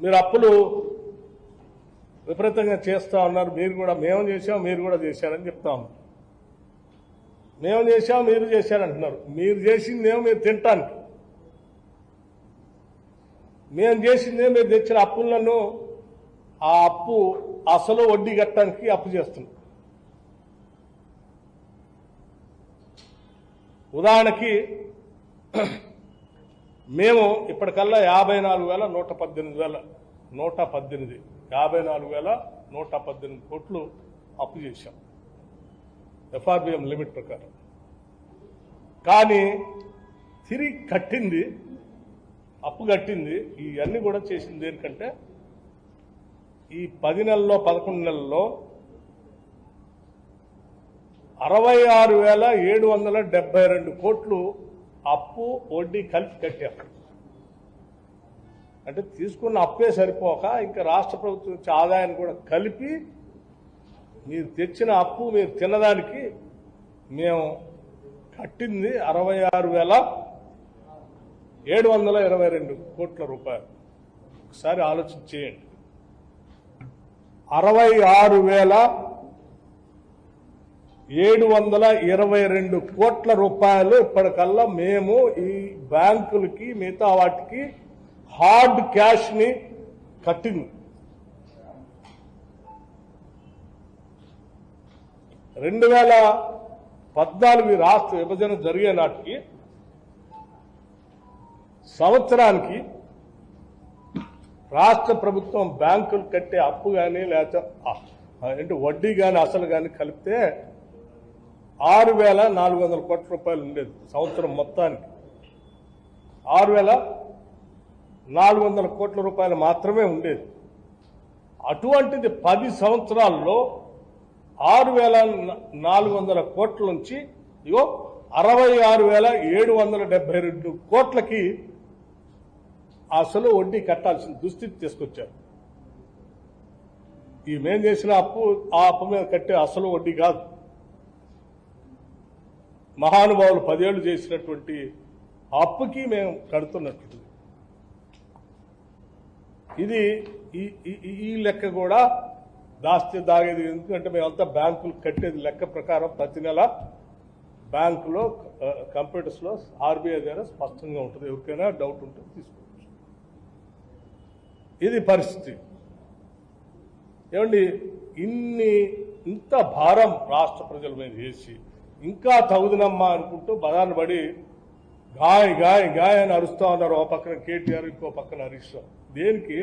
మీరు అప్పులు విపరీతంగా చేస్తా ఉన్నారు మీరు కూడా మేము చేసాం మీరు కూడా చేశారని చెప్తా మేము చేసాం మీరు చేశారంటున్నారు. మీరు చేసిందేమో మీరు తినటానికి మేము చేసిందే మీరు తెచ్చిన అప్పులను ఆ అప్పు అసలు వడ్డీ కట్టడానికి అప్పు చేస్తున్నాం. ఉదాహరణకి మేము ఇప్పటికల్లా యాభై నాలుగు వేల నూట పద్దెనిమిది వేల నూట పద్దెనిమిది యాభై నాలుగు వేల నూట పద్దెనిమిది కోట్లు అప్పు చేశాం. ఎఫ్ఆర్బిఎం లిమిట్ ప్రకారం. కానీ తిరిగి కట్టింది అప్పు కట్టింది ఇవన్నీ కూడా చేసింది దేనికంటే ఈ పది నెలల్లో పదకొండు నెలల్లో అరవై ఆరు వేల ఏడు వందల డెబ్బై రెండు కోట్లు అప్పు వడ్డీ కలిపి కట్టాం. అంటే తీసుకున్న అప్పే సరిపోక ఇంకా రాష్ట్ర ప్రభుత్వం ఇచ్చే ఆదాయాన్ని కూడా కలిపి మీరు తెచ్చిన అప్పు మీరు తినడానికి మేము కట్టింది అరవై ఆరు వేల ఏడు వందల ఇరవై రెండు కోట్ల రూపాయలు. ఒకసారి ఆలోచన చేయండి. అరవై ఆరు వేల ఏడు వందల ఇరవై రెండు కోట్ల రూపాయలు ఇప్పటికల్లా మేము ఈ బ్యాంకులకి మిగతా వాటికి హార్డ్ క్యాష్ని కట్టింది. రెండు వేల పద్నాలుగు రాష్ట్ర విభజన జరిగే నాటికి సంవత్సరానికి రాష్ట్ర ప్రభుత్వం బ్యాంకులు కట్టే అప్పు కానీ లేకపోతే ఆ, వడ్డీ కానీ అసలు కానీ కలిపితే ఆరు వేల నాలుగు వందల కోట్ల రూపాయలు ఉండేది సంవత్సరం మొత్తానికి. ఆరు వేల నాలుగు వందల కోట్ల రూపాయలు మాత్రమే ఉండేది. అటువంటిది పది సంవత్సరాల్లో ఆరు వేల నాలుగు వందల కోట్ల నుంచి ఇగో అరవై ఆరు వేల ఏడు వందల డెబ్బై రెండు కోట్లకి అసలు వడ్డీ కట్టాల్సిన దుస్థితి తీసుకొచ్చారు. ఈ మేం చేసిన అప్పు ఆ అప్పు మీద కట్టే అసలు వడ్డీ కాదు. మహానుభావులు పదేళ్ళు చేసినటువంటి అప్పుకి మేము కడుతున్నట్టు. ఇది ఈ ఈ- లెక్క కూడా దాస్తే దాగేది. ఎందుకంటే మేమంతా బ్యాంకులు కట్టేది లెక్క ప్రకారం ప్రతి నెల బ్యాంకులో కంప్యూటర్స్లో ఆర్బీఐ దగ్గర స్పష్టంగా ఉంటుంది. ఎవరికైనా డౌట్ ఉంటే తీసుకోవచ్చు. ఇది పరిస్థితి. ఏమండి ఇన్ని ఇంత భారం రాష్ట్ర ప్రజల మీద వేసి ఇంకా తగుదనమ్మా అనుకుంటూ బదాన్ని పడి గాయ గాయ గాయ అని అరుస్తా ఉన్నారు. ఓ పక్కన కేటీఆర్ ఇంకో పక్కన హరీష్ దేనికి?